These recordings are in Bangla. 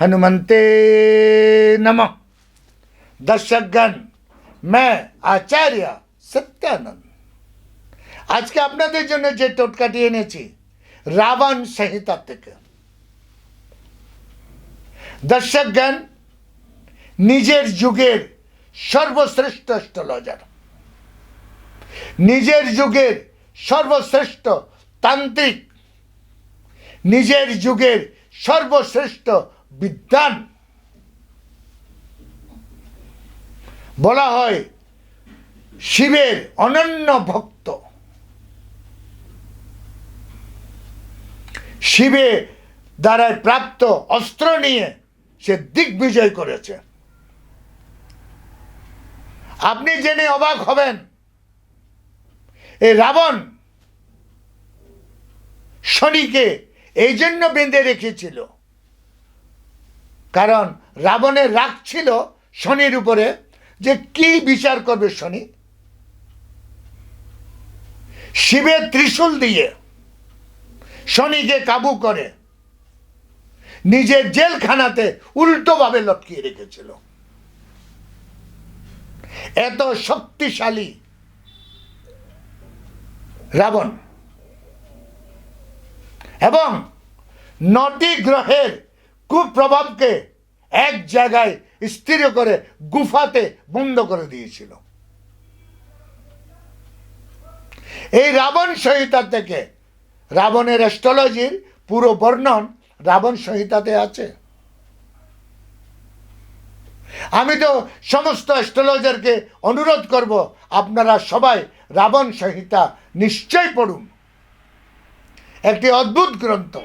हनुमंते नमः দর্শকগণ मैं আচার্য সত্যানন্দ আজকে আপনাদের জন্য যে টোটকাটি এনেছি রাবণ সংহিতা থেকে দর্শকগণ নিজের যুগের সর্বশ্রেষ্ঠ অ্যাস্ট্রোলজার নিজের যুগের সর্বশ্রেষ্ঠ তান্ত্রিক নিজের যুগের সর্বশ্রেষ্ঠ বিদ্যান বলা হয়, শিবের অনন্য ভক্ত। শিবে দ্বারায় প্রাপ্ত অস্ত্র নিয়ে সে দিগ্বিজয় করেছে। আপনি জেনে অবাক হবেন এই রাবণ শনিকে এই জন্য বেঁধে রেখেছিল। কারণ রাবণের রাগ ছিল শনির উপরে যে কি বিচার করবে শনি? শিবের ত্রিশূল দিয়ে শনিকে কাবু করে নিজের জেলখানাতে উল্টোভাবে লটকিয়ে রেখেছিল। এত শক্তিশালী রাবণ এবং নটি গ্রহের কুপ্রভাবকে এক জায়গায় স্থির করে গুফাতে বন্ধ করে দিয়েছিল। এই রাবণ সংহিতা থেকে, রাবণের অ্যাস্ট্রোলজির পুরো বর্ণন রাবণ সংহিতাতে আছে। আমি তো সমস্ত অ্যাস্ট্রোলজারকে অনুরোধ করব, আপনারা সবাই রাবণ সংহিতা নিশ্চয় পড়ুন। একটি অদ্ভুত গ্রন্থ।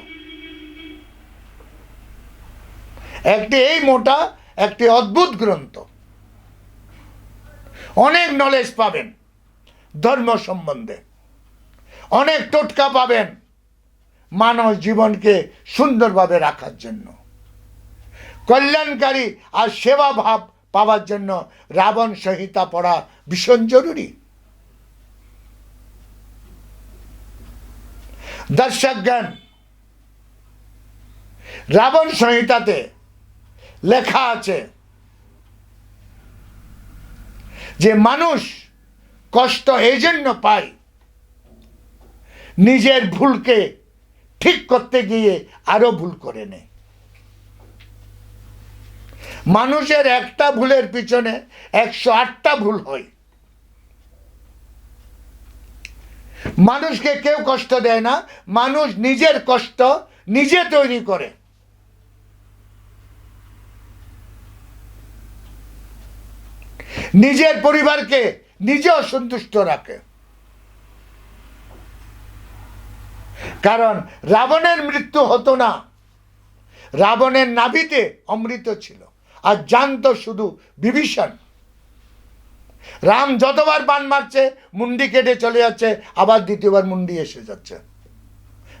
একটি এই মোটা, একটি অদ্ভুত গ্রন্থ। অনেক নলেজ পাবেন ধর্ম সম্বন্ধে। অনেক টোটকা পাবেন মানব জীবনকে সুন্দরভাবে রাখার জন্য। কল্যাণকারী আর সেবা ভাব পাওয়ার জন্য রাবণ সংহিতা পড়া ভীষণ জরুরি। দর্শক জ্ঞান রাবণ সংহিতাতে লেখা আছে। যে মানুষ কষ্ট এই জন্য পায়, নিজের ভুলকে ঠিক করতে গিয়ে আরও ভুল করে নেয়। মানুষের একটা ভুলের পিছনে একশো আটটা ভুল হয়। মানুষকে কেউ কষ্ট দেয় না, মানুষ নিজের কষ্ট নিজে তৈরি করে। নিজের পরিবারকে নিজে অসন্তুষ্ট রাখে। কারণ রাবণের মৃত্যু হতো না। রাবণের নাভিতে অমৃত ছিল। আর জানতো শুধু বিভীষণ। রাম যতবার বান মারছে, মুন্ডি কেটে চলে যাচ্ছে, আবার দ্বিতীয়বার মুন্ডি এসে যাচ্ছে।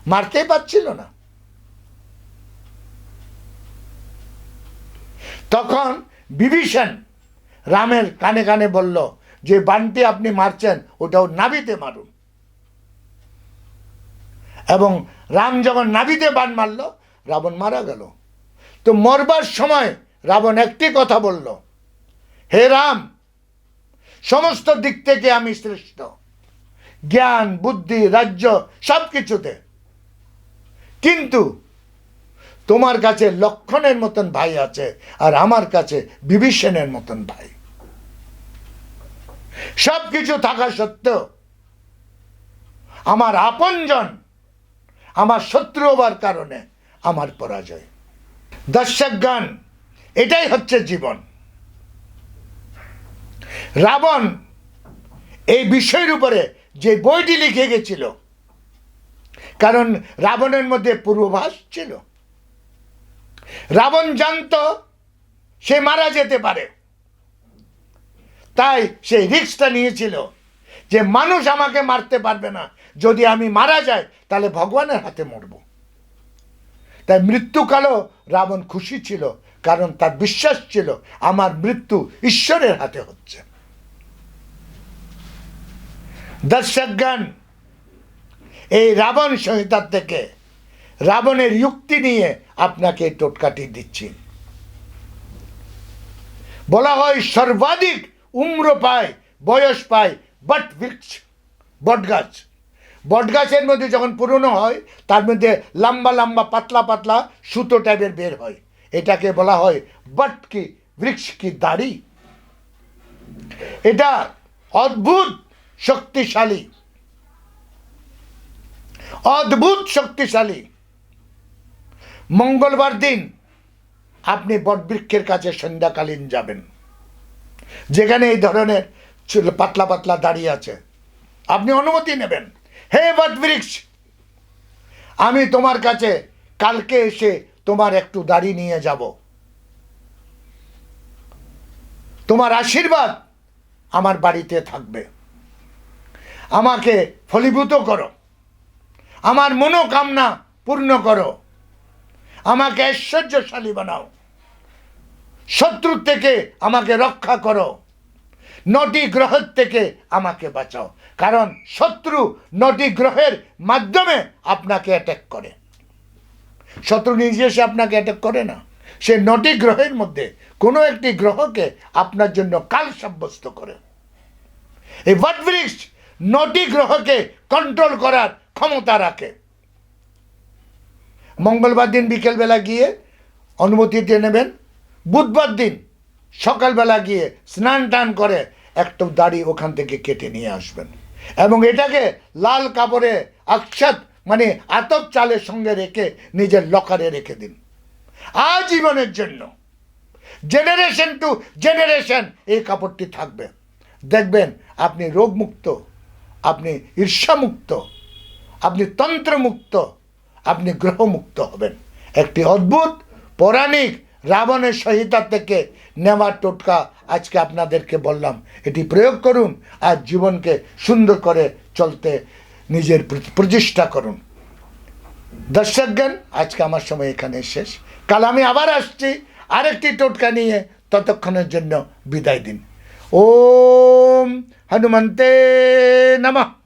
মারতেই পারছিল না। তখন বিভীষণ রামের কানে কানে বলল, যে বানটি আপনি মারছেন, ওটাও নাবিতে মারুন। এবং রাম যখন নাবিতে বান মারল, রাবণ মারা গেল। তো মরবার সময় রাবণ একটি কথা বলল, হে রাম, সমস্ত দিক থেকে আমি শ্রেষ্ঠ। জ্ঞান, বুদ্ধি, রাজ্য সব কিছুতে কিন্তু তোমার কাছে লক্ষণের মতন ভাই আছে, আর আমার কাছে বিভীষণের মতন ভাই। সব কিছু থাকা সত্ত্বেও আমার আপনজন, আমার শত্রু হবার কারণে আমার পরাজয়। দর্শকগণ, এটাই হচ্ছে জীবন। রাবণ এই বিষয়ের উপরে যে বইটি লিখে গেছিল, কারণ রাবণের মধ্যে পূর্বাভাস ছিল। রাবণ জানত, সে মারা যেতে পারে। তাই সে রিক্সটা নিয়েছিল যে মানুষ আমাকে মারতে পারবে না। যদি আমি মারা যাই, তাহলে ভগবানের হাতে মরব। তাই মৃত্যুকালও রাবণ খুশি ছিল, কারণ তার বিশ্বাস ছিল, আমার মৃত্যু ঈশ্বরের হাতে হচ্ছে। দর্শকগণ, এই রাবণ সংহিতার থেকে রাবণের যুক্তি নিয়ে আপনাকে টোটকাটি দিচ্ছি। বলা হয় সর্বাধিক উম্র পায়, বয়স পায় বট বৃক্ষ বটগাছ? বটগাছের মধ্যে যখন পুরনো হয়, তার মধ্যে লম্বা লম্বা পাতলা পাতলা সুতো টাইপের বের হয়। এটাকে বলা হয় বট কি বৃক্ষ কি, দাড়ি? এটা অদ্ভুত শক্তিশালী। অদ্ভুত শক্তিশালী। মঙ্গলবার দিন আপনি বটবৃক্ষের কাছে সন্ধ্যাকালীন যাবেন। যেখানে এই ধরনের পাতলা পাতলা দাঁড়িয়ে আছে। আপনি অনুমতি নেবেন। হে বটবৃক্ষ আমি তোমার কাছে কালকে এসে তোমার একটু দাড়ি নিয়ে যাব। তোমার আশীর্বাদ আমার বাড়িতে থাকবে। আমাকে ফলীভূত করো। আমার মনোকামনা পূর্ণ করো। আমাকে ঐশ্বর্যশালী বানাও। শত্রুর থেকে আমাকে রক্ষা করো। নটি গ্রহের থেকে আমাকে বাঁচাও। কারণ শত্রু নটি গ্রহের মাধ্যমে আপনাকে অ্যাটাক করে। শত্রু নিজে এসে আপনাকে অ্যাটাক করে না। সে নটি গ্রহের মধ্যে কোনো একটি গ্রহকে আপনার জন্য কাল সাব্যস্ত করে। এই বটবৃক্ষ নটি গ্রহকে কন্ট্রোল করার ক্ষমতা রাখে। মঙ্গলবার দিন বিকেলবেলা গিয়ে অনুমতি দিয়ে নেবেন। বুধবার দিন সকালবেলা গিয়ে স্নান টান করে একটু দাড়ি ওখান থেকে কেটে নিয়ে আসবেন। এবং এটাকে লাল কাপড়ে আক্ষাত মানে আতপ চালের সঙ্গে রেখে নিজের লকারে রেখে দিন। আজীবনের জন্য। জেনারেশন টু জেনারেশন এই কাপড়টি থাকবে। দেখবেন আপনি রোগমুক্ত, আপনি ঈর্ষামুক্ত, আপনি তন্ত্রমুক্ত, আপনি গ্রহমুক্ত হবেন। একটি অদ্ভুত, পৌরাণিক রাবণের সহিতা থেকে নেওয়ার টোটকা আজকে আপনাদেরকে বললাম। এটি প্রয়োগ করুন আর জীবনকে সুন্দর করে চলতে নিজের প্র- প্রচেষ্টা করুন। দর্শকগণ, আজকে আমার সময় এখানে শেষ। কাল আমি আবার আসছি আরেকটি টোটকা নিয়ে ততক্ষণের জন্য বিদায় দিন। ওম হনুমন্তে নমঃ।